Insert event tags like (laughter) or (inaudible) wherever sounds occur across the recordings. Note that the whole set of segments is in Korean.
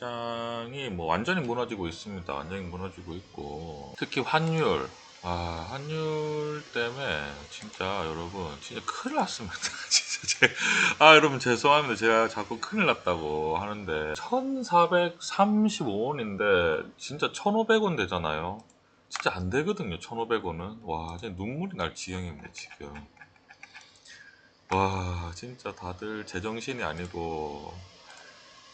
시장이 뭐 완전히 무너지고 있습니다. 완전히 무너지고 있고 특히 환율 아 환율 때문에 진짜 여러분 진짜 큰일 났습니다. (laughs) 진짜 제, 아 여러분 죄송합니다. 제가 자꾸 큰일 났다고 하는데 1435원인데 진짜 1500원 되잖아요. 진짜 안 되거든요. 1500원은 와 진짜 눈물이 날 지경입니다 지금. 와 진짜 다들 제정신이 아니고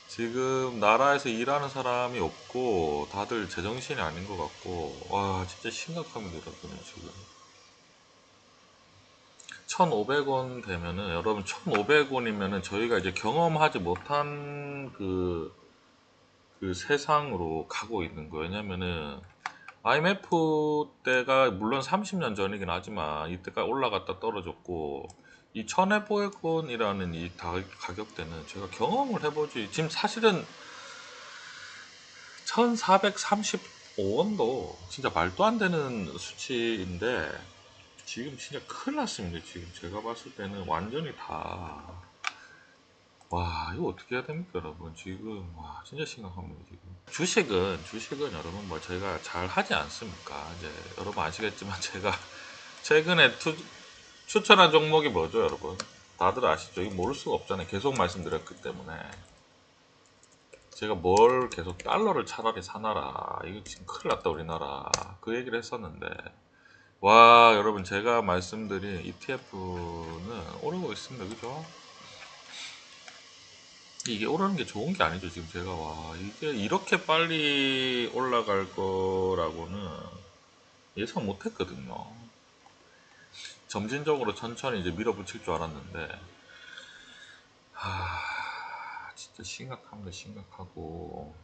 지금 나라에서 일하는 사람이 없고 다들 제정신이 아닌 것 같고 와 진짜 심각합니다 여러분 지금. 1500원 되면은 여러분 1500원이면은 저희가 이제 경험하지 못한 그, 그 세상으로 가고 있는 거예요. 왜냐면은 IMF 때가 물론 30년 전이긴 하지만 이때까지 올라갔다 떨어졌고 이 1500원이라는 이 가- 가격대는 제가 경험을 해보지 지금 사실은 1435원도 진짜 말도 안 되는 수치인데 지금 진짜 큰일 났습니다 지금. 제가 봤을 때는 완전히 다. 와 이거 어떻게 해야 됩니까 여러분? 지금 와 진짜 심각합니다 지금. 주식은 주식은 여러분 뭐 저희가 잘 하지 않습니까? 이제 여러분 아시겠지만 (laughs) 제가 최근에 투, 추천한 종목이 뭐죠, 여러분? 다들 아시죠? 이거 모를 수가 없잖아요. 계속 말씀드렸기 때문에. 제가 뭘 계속 달러를 차라리 사놔라. 이거 지금 큰일 났다, 우리나라. 그 얘기를 했었는데. 와, 여러분, 제가 말씀드린 ETF는 오르고 있습니다. 그죠? 이게 오르는 게 좋은 게 아니죠, 지금 제가. 와, 이게 이렇게 빨리 올라갈 거라고는 예상 못 했거든요. 점진적으로 천천히 이제 밀어붙일 줄 알았는데 하 진짜 심각합니다 심각하고.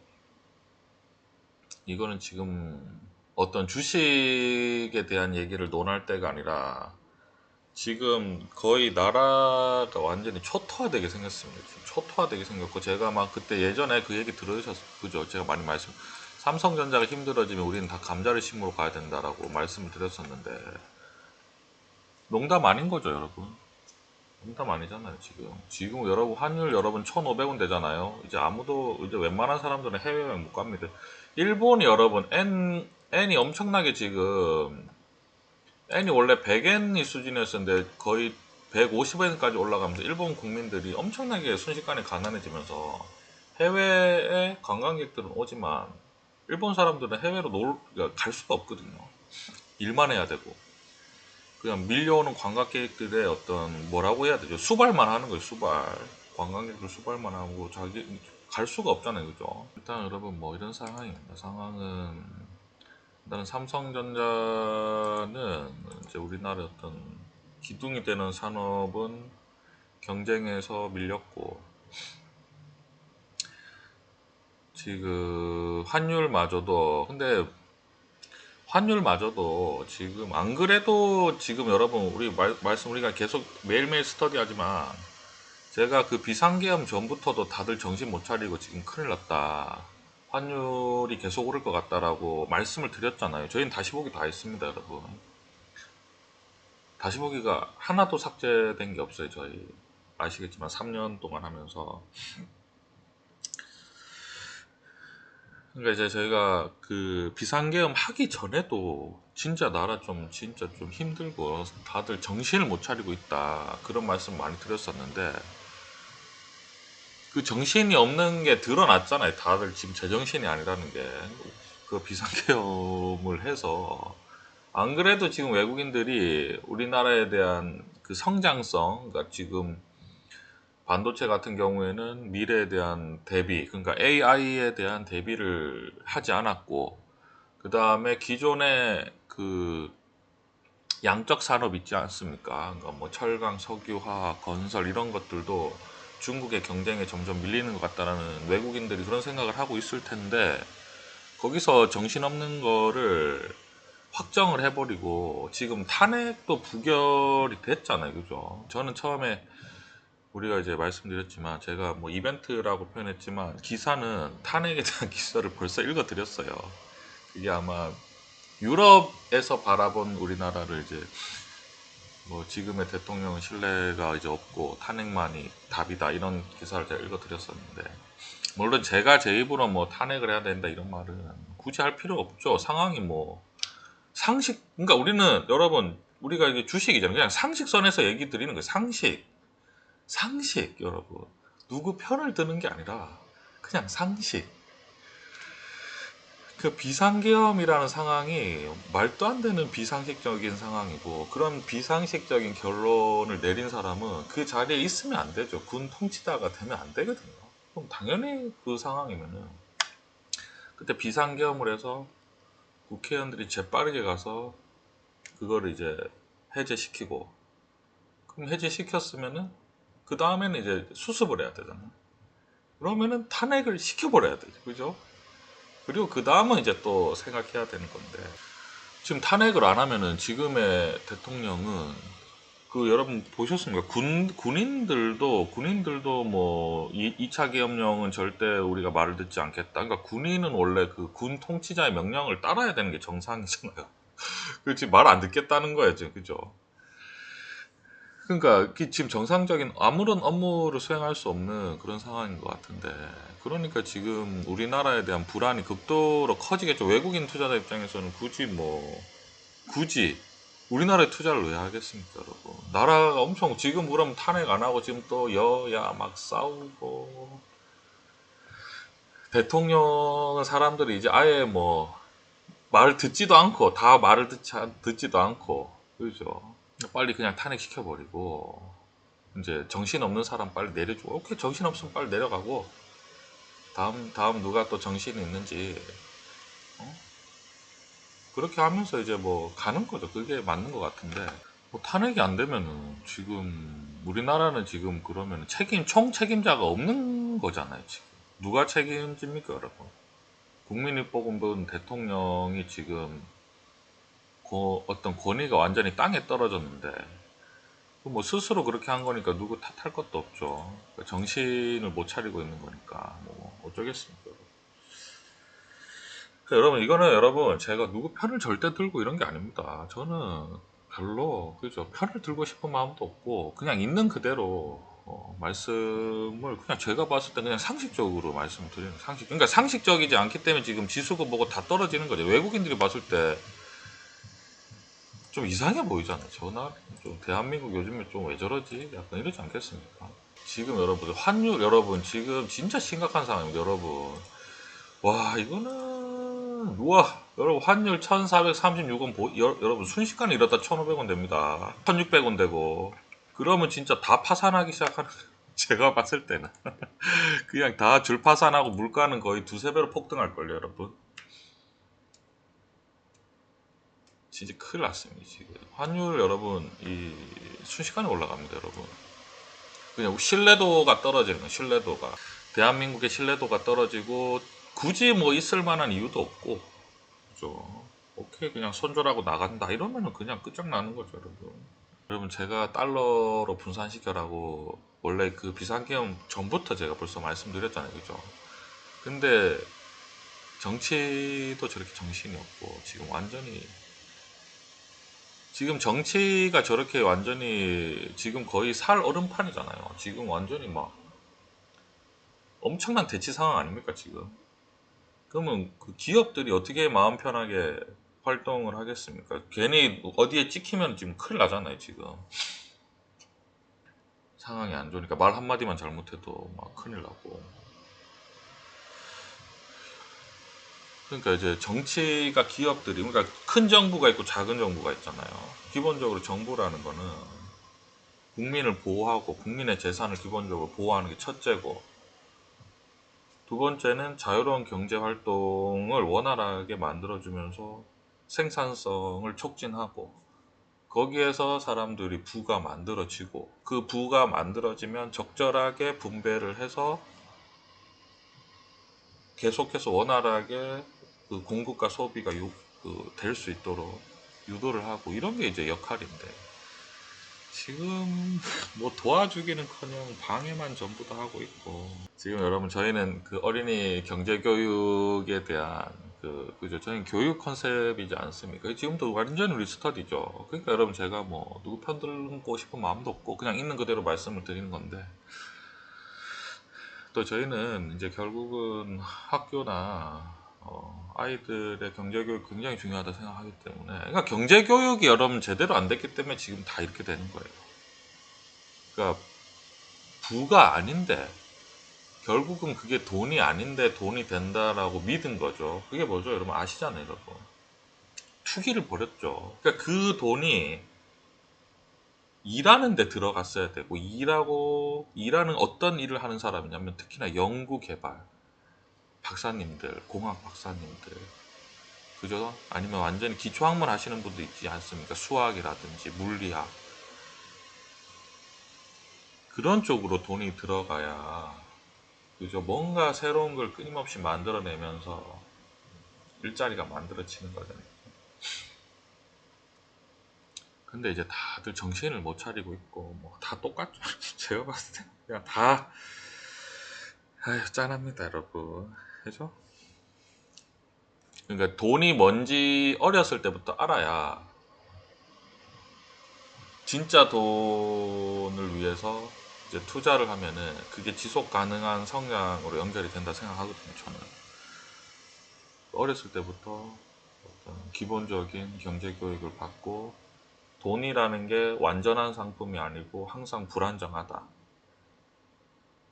이거는 지금 어떤 주식에 대한 얘기를 논할 때가 아니라 지금 거의 나라가 완전히 초토화되게 생겼습니다. 초토화되게 생겼고 제가 막 그때 예전에 그 얘기 들으셨 그죠? 제가 많이 말씀 삼성전자가 힘들어지면 우리는 다 감자를 심으러 가야 된다라고 말씀을 드렸었는데 농담 아닌 거죠, 여러분. 농담 아니잖아요, 지금. 지금 여러분, 환율 여러분 1,500원 되잖아요. 이제 아무도, 이제 웬만한 사람들은 해외여행 못 갑니다. 일본이 여러분, N, N이 엄청나게 지금, N이 원래 100엔이 수준이었었는데 거의 150엔까지 올라가면서 일본 국민들이 엄청나게 순식간에 가난해지면서 해외에 관광객들은 오지만 일본 사람들은 해외로 놀, 그러니까 갈 수가 없거든요. 일만 해야 되고. 그냥 밀려오는 관광객들의 어떤 뭐라고 해야 되죠? 수발만 하는 거예요, 수발. 관광객들 수발만 하고 자기 갈 수가 없잖아요, 그죠? 일단 여러분 뭐 이런 상황입니다. 상황은 일단은 삼성전자는 이제 우리나라의 어떤 기둥이 되는 산업은 경쟁에서 밀렸고 지금 환율마저도 근데 환율마저도 지금 안 그래도 지금 여러분 우리 말, 말씀 우리가 계속 매일매일 스터디하지만 제가 그 비상계엄 전부터도 다들 정신 못 차리고 지금 큰일 났다. 환율이 계속 오를 것 같다라고 말씀을 드렸잖아요. 저희는 다시 보기 다 했습니다, 여러분. 다시 보기가 하나도 삭제된 게 없어요, 저희. 아시겠지만 3년 동안 하면서. 그러니까 이제 저희가 그 비상계엄 하기 전에도 진짜 나라 좀 진짜 좀 힘들고 다들 정신을 못 차리고 있다 그런 말씀 많이 드렸었는데 그 정신이 없는 게 드러났잖아요. 다들 지금 제정신이 아니라는 게. 그 비상계엄을 해서 안 그래도 지금 외국인들이 우리나라에 대한 그 성장성 그러니까 지금 반도체 같은 경우에는 미래에 대한 대비, 그러니까 AI에 대한 대비를 하지 않았고, 그 다음에 기존의 그 양적 산업 있지 않습니까? 그러니까 뭐 철강, 석유, 화학, 건설 이런 것들도 중국의 경쟁에 점점 밀리는 것 같다라는 외국인들이 그런 생각을 하고 있을 텐데, 거기서 정신없는 거를 확정을 해버리고, 지금 탄핵도 부결이 됐잖아요. 그죠? 저는 처음에 우리가 이제 말씀드렸지만 제가 뭐 이벤트라고 표현했지만 기사는 탄핵에 대한 (laughs) 기사를 벌써 읽어드렸어요. 이게 아마 유럽에서 바라본 우리나라를 이제 뭐 지금의 대통령은 신뢰가 이제 없고 탄핵만이 답이다 이런 기사를 제가 읽어드렸었는데 물론 제가 제 입으로 뭐 탄핵을 해야 된다 이런 말은 굳이 할 필요 없죠. 상황이 뭐 상식 그러니까 우리는 여러분 우리가 이게 주식이잖아요. 그냥 상식선에서 얘기 드리는 거예요. 상식. 상식 여러분. 누구 편을 드는 게 아니라 그냥 상식. 그 비상계엄이라는 상황이 말도 안 되는 비상식적인 상황이고 그런 비상식적인 결론을 내린 사람은 그 자리에 있으면 안 되죠. 군 통치자가 되면 안 되거든요. 그럼 당연히 그 상황이면은 그때 비상계엄을 해서 국회의원들이 재빠르게 가서 그거를 이제 해제시키고 그럼 해제시켰으면은 그 다음에는 이제 수습을 해야 되잖아. 그러면은 탄핵을 시켜버려야 되죠. 그죠? 그리고 그 다음은 이제 또 생각해야 되는 건데 지금 탄핵을 안 하면은 지금의 대통령은 그 여러분 보셨습니까? 군 군인들도 군인들도 뭐 2, 차 계엄령은 절대 우리가 말을 듣지 않겠다. 그러니까 군인은 원래 그 군 통치자의 명령을 따라야 되는 게 정상이잖아요. (laughs) 그렇지 말 안 듣겠다는 거예요, 그죠? 그러니까 그 지금 정상적인 아무런 업무를 수행할 수 없는 그런 상황인 것 같은데 그러니까 지금 우리나라에 대한 불안이 극도로 커지겠죠. 외국인 투자자 입장에서는 굳이 뭐 굳이 우리나라에 투자를 왜 하겠습니까, 여러분? 나라가 엄청 지금 그럼 탄핵 안 하고 지금 또 여야 막 싸우고 대통령은 사람들이 이제 아예 뭐 말을 듣지도 않고 다 말을 듣지, 듣지도 않고 그죠? 빨리 그냥 탄핵시켜버리고 이제 정신없는 사람 빨리 내려주고 오케이 정신없으면 빨리 내려가고 다음 다음 누가 또 정신이 있는지 어? 그렇게 하면서 이제 뭐 가는 거죠. 그게 맞는 것 같은데. 뭐 탄핵이 안 되면은 지금 우리나라는 지금 그러면 책임 총 책임자가 없는 거잖아요 지금. 누가 책임집니까 여러분? 국민이 뽑은 대통령이 지금 그 어떤 권위가 완전히 땅에 떨어졌는데 뭐 스스로 그렇게 한 거니까 누구 탓할 것도 없죠. 그러니까 정신을 못 차리고 있는 거니까 뭐 어쩌겠습니까. 그러니까 여러분 이거는 여러분 제가 누구 편을 절대 들고 이런 게 아닙니다. 저는 별로 그죠 편을 들고 싶은 마음도 없고 그냥 있는 그대로 어, 말씀을 그냥 제가 봤을 때 그냥 상식적으로 말씀드리는 상식. 그러니까 상식적이지 않기 때문에 지금 지수가 뭐고 다 떨어지는 거죠. 외국인들이 봤을 때 좀 이상해 보이잖아요. 전화 좀 대한민국 요즘에 좀 왜 저러지? 약간 이러지 않겠습니까? 지금 여러분 환율 여러분 지금 진짜 심각한 상황입니다. 여러분 와 이거는 우와 여러분 환율 1436원 보, 여, 여러분 순식간에 이러다 1500원 됩니다. 1600원 되고 그러면 진짜 다 파산하기 시작하는 (laughs) 제가 봤을 때는 (laughs) 그냥 다 줄 파산하고 물가는 거의 두세 배로 폭등할걸요 여러분 진짜 큰일 났습니다 지금. 환율 여러분 이 순식간에 올라갑니다 여러분. 그냥 신뢰도가 떨어지는 신뢰도가. 대한민국의 신뢰도가 떨어지고 굳이 뭐 있을 만한 이유도 없고. 그죠? 오케이 그냥 손절하고 나간다. 이러면은 그냥 끝장나는 거죠 여러분. 여러분 제가 달러로 분산시켜라고 원래 그 비상계엄 전부터 제가 벌써 말씀드렸잖아요 그죠? 근데 정치도 저렇게 정신이 없고 지금 완전히 지금 정치가 저렇게 완전히 지금 거의 살 얼음판이잖아요. 지금 완전히 막 엄청난 대치 상황 아닙니까 지금? 그러면 그 기업들이 어떻게 마음 편하게 활동을 하겠습니까? 괜히 어디에 찍히면 지금 큰일 나잖아요 지금. 상황이 안 좋으니까 말 한마디만 잘못해도 막 큰일 나고. 그러니까 이제 정치가 기업들이 그러니까 큰 정부가 있고 작은 정부가 있잖아요. 기본적으로 정부라는 거는 국민을 보호하고 국민의 재산을 기본적으로 보호하는 게 첫째고 두 번째는 자유로운 경제 활동을 원활하게 만들어주면서 생산성을 촉진하고 거기에서 사람들이 부가 만들어지고 그 부가 만들어지면 적절하게 분배를 해서 계속해서 원활하게 그 공급과 소비가 그 될 수 있도록 유도를 하고 이런 게 이제 역할인데 지금 (laughs) 뭐 도와주기는커녕 방해만 전부 다 하고 있고 지금 여러분 저희는 그 어린이 경제 교육에 대한 그 그죠? 저희는 교육 컨셉이지 않습니까? 지금도 완전히 리스터디죠. 그러니까 여러분 제가 뭐 누구 편 들고 싶은 마음도 없고 그냥 있는 그대로 말씀을 드리는 건데 또 저희는 이제 결국은 학교나 어, 아이들의 경제교육 굉장히 중요하다 생각하기 때문에 그러니까 경제교육이 여러분 제대로 안 됐기 때문에 지금 다 이렇게 되는 거예요. 그러니까 부가 아닌데 결국은 그게 돈이 아닌데 돈이 된다라고 믿은 거죠. 그게 뭐죠? 여러분 아시잖아요, 여러분. 투기를 벌였죠. 그러니까 그 돈이 일하는 데 들어갔어야 되고 일하고 일하는 어떤 일을 하는 사람이냐면 특히나 연구 개발 박사님들, 공학 박사님들 그죠? 아니면 완전히 기초학문 하시는 분도 있지 않습니까? 수학이라든지 물리학 그런 쪽으로 돈이 들어가야 그죠? 뭔가 새로운 걸 끊임없이 만들어내면서 일자리가 만들어지는 거잖아요. 근데 이제 다들 정신을 못 차리고 있고 뭐 다 똑같죠. (laughs) 제가 봤을 때 그냥 다 아휴 짠합니다, 여러분. 그죠? 그러니까 돈이 뭔지 어렸을 때부터 알아야 진짜 돈을 위해서 이제 투자를 하면은 그게 지속 가능한 성장으로 연결이 된다 생각하거든요, 저는. 어렸을 때부터 어떤 기본적인 경제 교육을 받고 돈이라는 게 완전한 상품이 아니고 항상 불안정하다.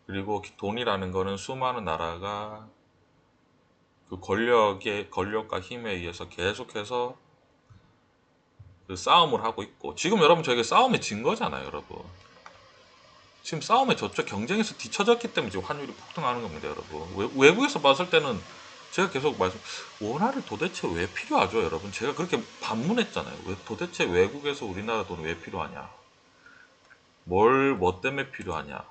그리고 돈이라는 거는 수많은 나라가 그 권력의 권력과 힘에 의해서 계속해서 그 싸움을 하고 있고 지금 여러분 저에게 싸움에 진 거잖아요, 여러분. 지금 싸움에 저쪽 경쟁에서 뒤처졌기 때문에 지금 환율이 폭등하는 겁니다, 여러분. 외, 외국에서 봤을 때는 제가 계속 말씀, 원화를 도대체 왜 필요하죠, 여러분? 제가 그렇게 반문했잖아요. 왜 도대체 외국에서 우리나라 돈이 왜 필요하냐? 뭘, 뭐 때문에 필요하냐?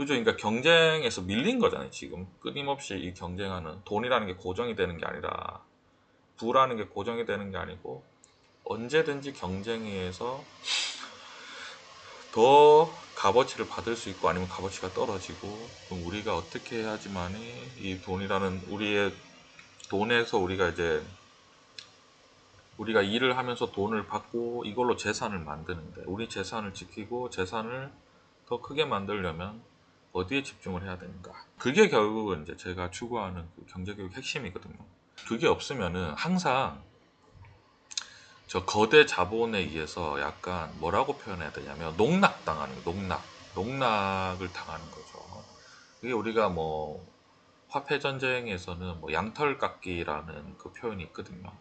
그죠? 그러니까 경쟁에서 밀린 거잖아요, 지금. 끊임없이 이 경쟁하는 돈이라는 게 고정이 되는 게 아니라 부라는 게 고정이 되는 게 아니고 언제든지 경쟁에 의해서 더 값어치를 받을 수 있고 아니면 값어치가 떨어지고 그럼 우리가 어떻게 해야지만이 이 돈이라는 우리의 돈에서 우리가 이제 우리가 일을 하면서 돈을 받고 이걸로 재산을 만드는데 우리 재산을 지키고 재산을 더 크게 만들려면 어디에 집중을 해야 되는가 그게 결국은 이제 제가 추구하는 그 경제교육 핵심이거든요 그게 없으면은 항상 저 거대 자본에 의해서 약간 뭐라고 표현해야 되냐면 농락당하는 거, 농락, 농락을 당하는 거죠. 이게 우리가 뭐 화폐 전쟁에서는 뭐 양털 깎기라는 그 표현이 있거든요.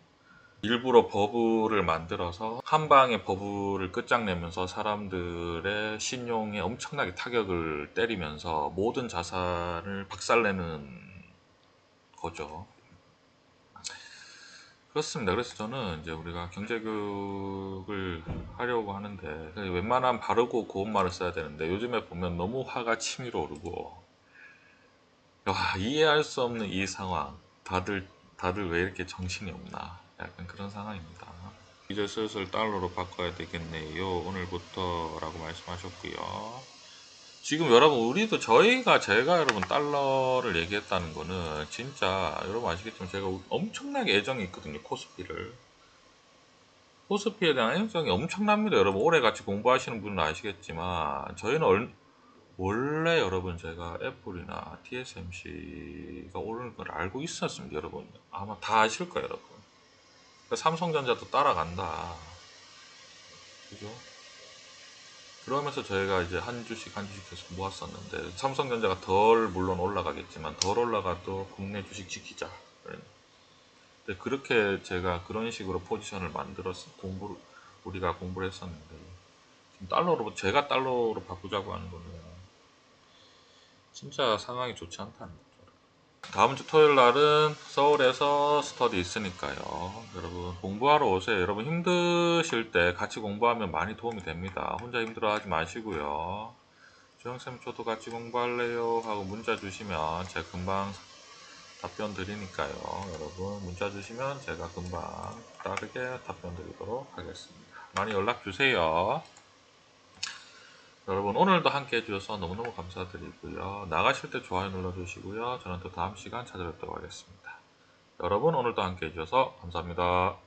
일부러 버블을 만들어서 한 방에 버블을 끝장내면서 사람들의 신용에 엄청나게 타격을 때리면서 모든 자산을 박살내는 거죠. 그렇습니다. 그래서 저는 이제 우리가 경제교육을 하려고 하는데 웬만하면 바르고 고운 말을 써야 되는데 요즘에 보면 너무 화가 치밀어 오르고 와, 이해할 수 없는 이 상황 다들 다들 왜 이렇게 정신이 없나 약간 그런 상황입니다. 이제 슬슬 달러로 바꿔야 되겠네요. 오늘부터라고 말씀하셨고요. 지금 여러분 우리도 저희가 제가 여러분 달러를 얘기했다는 거는 진짜 여러분 아시겠지만 제가 엄청나게 애정이 있거든요 코스피를 코스피에 대한 애정이 엄청납니다 여러분 오래 같이 공부하시는 분은 아시겠지만 저희는 얼, 원래 여러분 제가 애플이나 TSMC가 오르는 걸 알고 있었습니다 여러분 아마 다 아실 거예요 여러분 그러니까 삼성전자도 따라간다 그죠 그러면서 저희가 이제 한 주씩 한 주씩 계속 모았었는데 삼성전자가 덜 물론 올라가겠지만 덜 올라가도 국내 주식 지키자. 근데 그렇게 제가 그런 식으로 포지션을 만들어서 공부를 우리가 공부를 했었는데 지금 달러로 제가 달러로 바꾸자고 하는 거는 진짜 상황이 좋지 않다는 거죠. 다음 주 토요일 날은 서울에서 스터디 있으니까요. 여러분 공부하러 오세요. 여러분 힘드실 때 같이 공부하면 많이 도움이 됩니다. 혼자 힘들어하지 마시고요. 주영쌤 저도 같이 공부할래요 하고 문자 주시면 제가 금방 답변 드리니까요. 여러분 문자 주시면 제가 금방 빠르게 답변 드리도록 하겠습니다. 많이 연락 주세요. 여러분 오늘도 함께 해주셔서 너무너무 감사드리고요. 나가실 때 좋아요 눌러주시고요. 저는 또 다음 시간 찾아뵙도록 하겠습니다. 여러분 오늘도 함께 해주셔서 감사합니다.